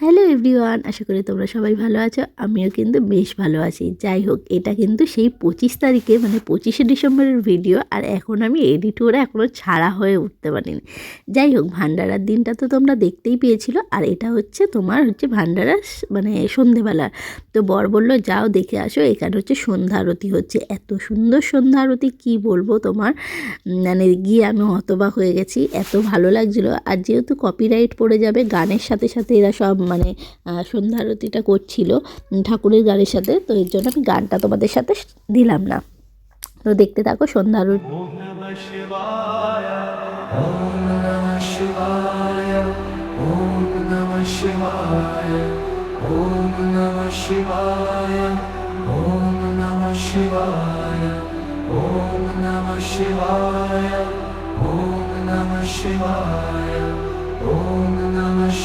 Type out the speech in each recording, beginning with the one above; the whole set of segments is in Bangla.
হ্যালো এভরিওয়ান, আশা করি তোমরা সবাই ভালো আছো। আমিও কিন্তু বেশ ভালো আছি। যাই হোক, এটা কিন্তু সেই পঁচিশ তারিখে মানে পঁচিশে ডিসেম্বরের ভিডিও আর এখন আমি এডিট করে এখনও ছাড়া হয়ে উঠতে পারিনি। যাই হোক, ভান্ডারার দিনটা তো তোমরা দেখতেই পেয়েছিলো, আর এটা হচ্ছে তোমার হচ্ছে ভান্ডারার মানে সন্ধেবেলা। তো বর বলল, যাও দেখে আসো, এখানে হচ্ছে সন্ধ্যা আরতি হচ্ছে। এত সুন্দর সন্ধ্যা আরতি, কী বলব তোমার? মানে গিয়ে আমি হতবাক হয়ে গেছি, এত ভালো লাগছিল। আর যেহেতু কপিরাইট পড়ে যাবে, গানের সাথে সাথে এরা সব মানে আহ, সন্ধ্যা আরতিটা করছিল ঠাকুরের গানের সাথে। তো এর জন্য আমি গানটা তোমাদের সাথে দিলাম না। তো দেখতে থাকো সন্ধ্যা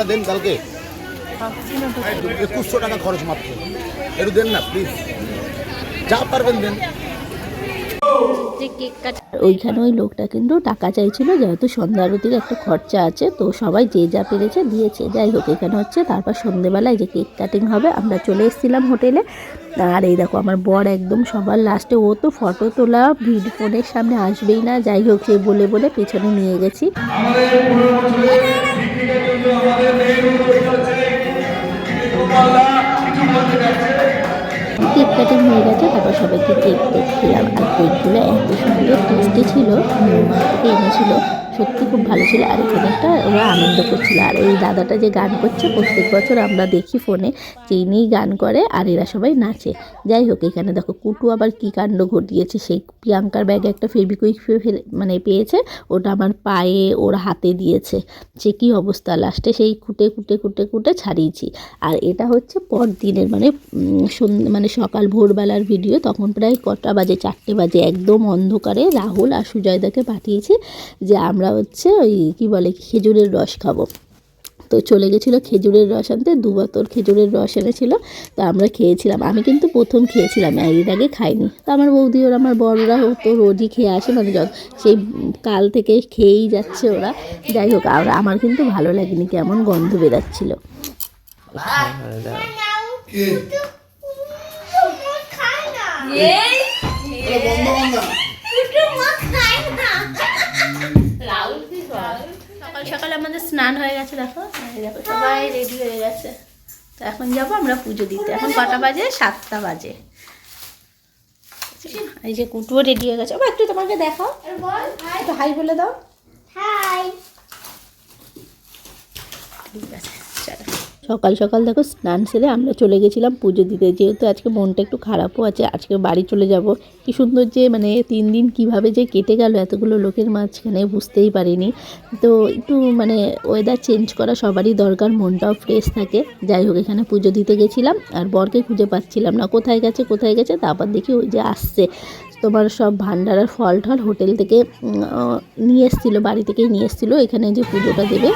কি খরচাটা দেন কালকে। একুশশো টাকা খরচ মাত্র। একটু দেন না প্লিজ যা পারবেন দেন। ওইখানে ওই লোকটা কিন্তু টাকা চাইছিল যেহেতু সন্ধ্যা আরতির একটা খরচা আছে তো সবাই যে যা পেরেছে দিয়েছে। যাই হোক এখানে হচ্ছে তারপর সন্ধেবেলায় যে কেক কাটিং হবে আমরা চলে এসেছিলাম হোটেলে। আর এই দেখো আমার বর একদম সবার লাস্টে ও তো ফটো তোলা ভিড ফোনের সামনে আসবেই না। যাই হোক সে বলে বলে পেছনে নিয়ে গেছি। কেক কাটিং হয়ে গেছে, তারপর সবাইকে কেক খেলাম। আর কেকগুলো এত সুন্দর টেস্টি ছিল থেকে এনেছিল, সত্যি খুব ভালো ছিল। আর এখানে একটা ওরা আনন্দ করছিল। আর এই দাদাটা যে গান করছে, প্রত্যেক বছর আমরা দেখি ফোনে যে ইনিই গান করে আর এরা সবাই নাচে। যাই হোক, এখানে দেখো, কুটু আবার কী কাণ্ড ঘটিয়েছে সেই প্রিয়াঙ্কার ব্যাগে একটা ফেবিকুইক ফেলে মানে পেয়েছে, ওটা আমার পায়ে, ওর হাতে দিয়েছে। সে কী অবস্থা? লাস্টে সেই কুটে কুটে কুটে কুটে ছাড়িয়েছি। আর এটা হচ্ছে পর দিনের মানে মানে সকাল ভোরবেলার ভিডিও তখন প্রায় কটা বাজে, চারটে বাজে, একদম অন্ধকারে রাহুল আর সুজয়দাকে পাঠিয়েছি যে আমরা হচ্ছে ওই কী বলে, খেজুরের রস খাব। তো চলে গেছিল খেজুরের রস আনতে, দু বোতল খেজুরের রস এনেছিল, তো আমরা খেয়েছিলাম। আমি কিন্তু প্রথম খেয়েছিলাম, এর আগে খাইনি। তো আমার বৌদি ওরা, আমার বড়রা তো রোজই খেয়ে আসে মানে যত, সেই কাল থেকে খেয়েই যাচ্ছে ওরা। যাই হোক, আর আমার কিন্তু ভালো লাগেনি, কেমন গন্ধ বেরাচ্ছিল। সকাল সকাল আমাদের স্নান হয়ে গেছে দেখো। দেখো সবাই রেডি হয়ে গেছে। তো এখন যাব আমরা পুজো দিতে। এখন কটা বাজে? সাতটা বাজে। এই যে কুটুও রেডি হয়ে গেছে। ও একটু তোমাকে দেখাও। একটু হাই বলে দাও। হাই ঠিক আছে। সকাল সকাল দেখো স্নান সেরে আমরা চলে গেছিলাম পুজো দিতে। যেহেতু আজকে মনটা একটু খারাপও আছে, আজকে বাড়ি চলে যাব। কি সুন্দর যে মানে তিন দিন কীভাবে যে কেটে গেল এতগুলো লোকের মাঝখানে বুঝতেই পারিনি। তো একটু মানে ওয়েদার চেঞ্জ করা সবারই দরকার, মনটাও ফ্রেশ থাকে। যাই হোক, এখানে পুজো দিতে গেছিলাম আর বরকে খুঁজে পাচ্ছিলাম না। কোথায় গেছে কোথায় গেছে, তারপর দেখি ওই যে আসছে। তোমার সব ভান্ডারের ফল টল হোটেল থেকে নিয়ে এসেছিল, বাড়ি থেকেই নিয়ে এসেছিল। এখানে যে পুজোটা দেবে।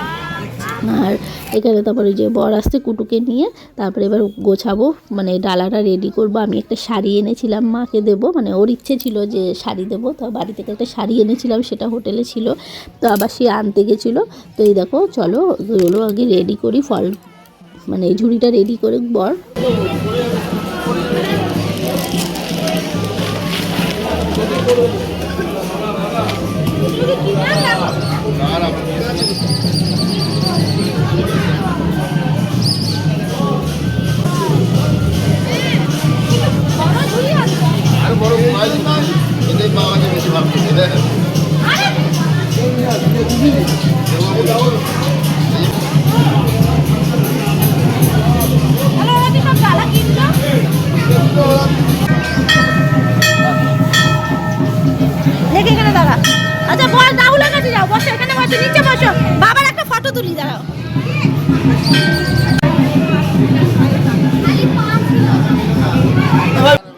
আর এখানে তারপরে যে বর আসতে কুটুকে নিয়ে, তারপরে এবার গোছাবো মানে ডালাটা রেডি করব। আমি একটা শাড়ি এনেছিলাম, মাকে দেবো মানে ওর ইচ্ছে ছিল যে শাড়ি দেবো, তো বাড়ি থেকে একটা শাড়ি এনেছিলাম, সেটা হোটেলে ছিল, তো আবার সে আনতে গেছিল। তো এই দেখো, চলো এগুলো আগে রেডি করি, ফল মানে ঝুড়িটা রেডি করে বর। আর বড় তুলি, দাঁড়াও।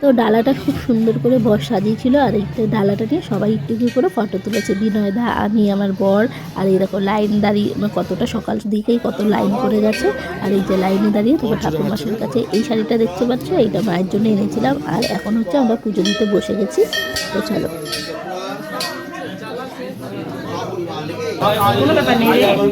তো ডালাটা খুব সুন্দর করে বর সাজিয়েছিল, আর এই ডালাটা নিয়ে সবাই একটু একটু করে ফটো তুলেছে। বিনয় দা, আমি, আমার বর, আর এরকম লাইন দাঁড়িয়ে মানে কতটা সকাল দিকেই কত লাইন করে গেছে। আর এই যে লাইনে দাঁড়িয়ে তোমার ঠাকুর মাসের কাছে এই শাড়িটা দেখতে পাচ্ছ, এইটা মায়ের জন্য এনেছিলাম। আর এখন হচ্ছে আমরা পুজো দিতে বসে গেছি। তো চলো। কোনো ব্যাপার নেই রে আমি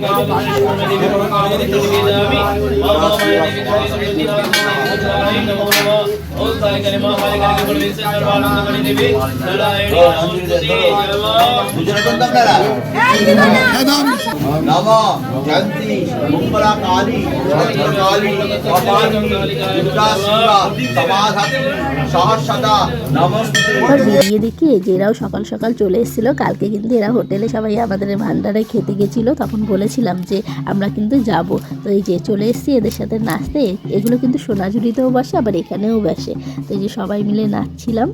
এবার বেরিয়ে দেখি যে এরাও সকাল সকাল চলে এসেছিল। কালকে কিন্তু এরা হোটেলে সবাই আমাদের ভান্ডারে খেতে গেছিল। তখন বলেছিলাম যে আমরা কিন্তু যাব। তো এই যে চলে এসেছি এদের সাথে নাচতে। এগুলো কিন্তু সোনাঝুরিতেও বসে আবার এখানেও বসে। তো এই যে সবাই মিলে নাচছিলাম।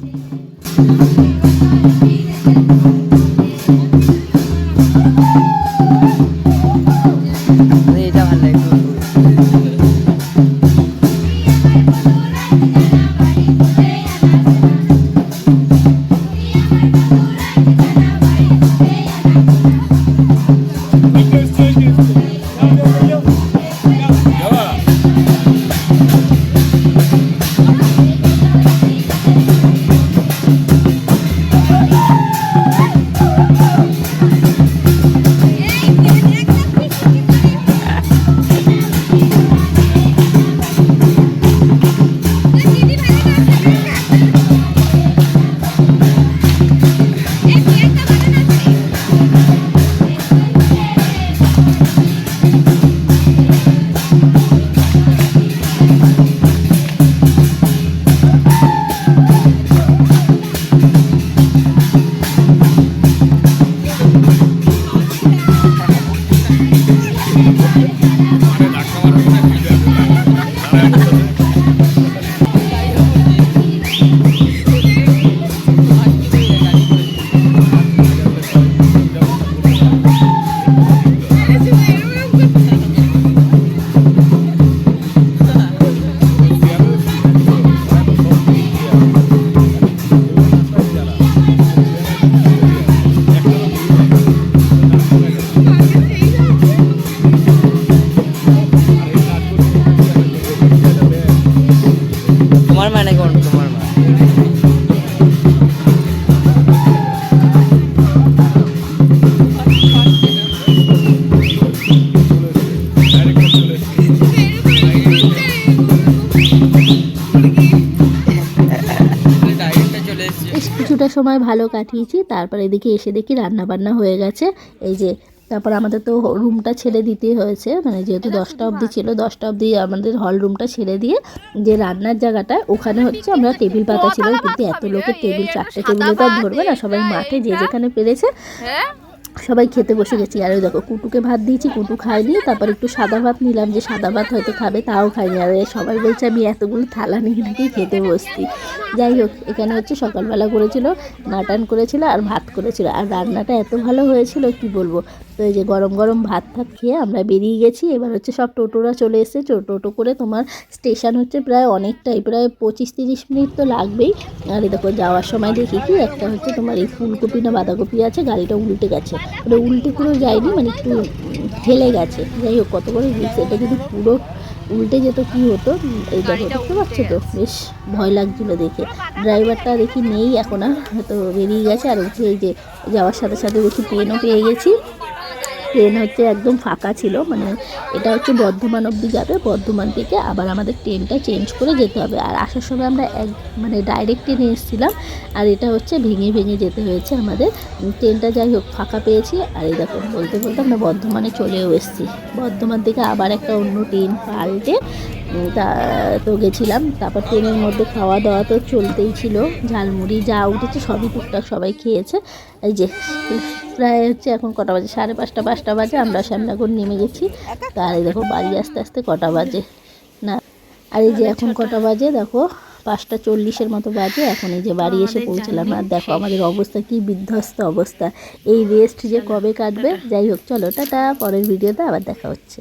সময় ভালো কাটিয়েছি তারপর এদিকে এসে দেখি রান্না বান্না হয়ে গেছে। এই যে তারপর আমাদের তো রুমটা ছেড়ে দিতে হয়েছে মানে যেহেতু দশটা অবধি ছিল দশটা অবধি আমাদের হল রুমটা ছেড়ে দিয়ে যে রান্নার জায়গাটা ওখানে হচ্ছে আমরা টেবিল পাতা ছিলাম কিন্তু এত লোকের টেবিল চারটে টেবিল তো আর ধরবে না সবাই মাঠে যে যেখানে পেরেছে সবাই খেতে বসে গেছি। আর ওই দেখো, কুটুকে ভাত দিয়েছি, কুটু খায়নি। তারপর একটু সাদা ভাত নিলাম যে সাদা ভাত হয়তো খাবে, তাও খাইনি আর সবাই বলছে, আমি এতগুলো থালা নিয়ে নাকি খেতে বসছি। যাই হোক, এখানে হচ্ছে সকালবেলা করেছিল, মাটন করেছিল আর ভাত করেছিল। আর রান্নাটা এত ভালো হয়েছিল, কি বলব? তো এই যে গরম গরম ভাত ভাত খেয়ে আমরা বেরিয়ে গেছি। এবার হচ্ছে সব টোটোরা চলে এসেছে। টোটো করে তোমার স্টেশন হচ্ছে প্রায় অনেকটাই প্রায় পঁচিশ তিরিশ মিনিট তো লাগবেই। আর দেখো যাওয়ার সময় দেখি কি একটা হচ্ছে তোমার এই ফুলকপি না বাঁধাকপি আছে গাড়িটা উল্টে গেছে। ওটা উল্টে পুরো যায়নি মানে একটু ঠেলে গেছে। যাই হোক কত করে রিক্স এটা যদি পুরো উল্টে যেত কি হতো? এই দেখো দেখতে পাচ্ছ তো? বেশ ভয় লাগছিল দেখে। ড্রাইভারটা দেখি নেই এখন আর হয়তো বেরিয়ে গেছে। আর হচ্ছে এই যে যাওয়ার সাথে সাথে দেখি ট্রেনও পেয়ে গেছি। ট্রেন হচ্ছে একদম ফাঁকা ছিল মানে এটা হচ্ছে বর্ধমান অব্দি যাবে, বর্ধমান থেকে আবার আমাদের ট্রেনটা চেঞ্জ করে যেতে হবে। আর আসার সময় আমরা এক মানে ডাইরেক্ট ট্রেনে এসেছিলাম, আর এটা হচ্ছে ভেঙে ভেঙে যেতে হয়েছে আমাদের। ট্রেনটা যাই হোক, ফাঁকা পেয়েছি। আর এই দেখো, বলতে বলতে আমরা বর্ধমানে চলেও এসেছি। বর্ধমান থেকে আবার একটা অন্য ট্রেন পাল্টে তা তো গেছিলাম তারপর ট্রেনের মধ্যে খাওয়া দাওয়া তো চলতেই ছিল ঝালমুড়ি যা উঠেছে সবই টুকটাক সবাই খেয়েছে এই যে প্রায় হচ্ছে এখন কটা বাজে সাড়ে পাঁচটা পাঁচটা বাজে আমরা শ্যামনগর নেমে গেছি তার এই দেখো বাড়ি আস্তে আস্তে কটা বাজে না আর এই যে এখন কটা বাজে দেখো পাঁচটা চল্লিশের মতো বাজে এখন এই যে বাড়ি এসে পৌঁছলাম আর দেখো আমাদের অবস্থা কি বিধ্বস্ত অবস্থা এই রেস্ট যে কবে কাটবে যাই হোক চলো টাটা পরের ভিডিওতে আবার দেখা হচ্ছে।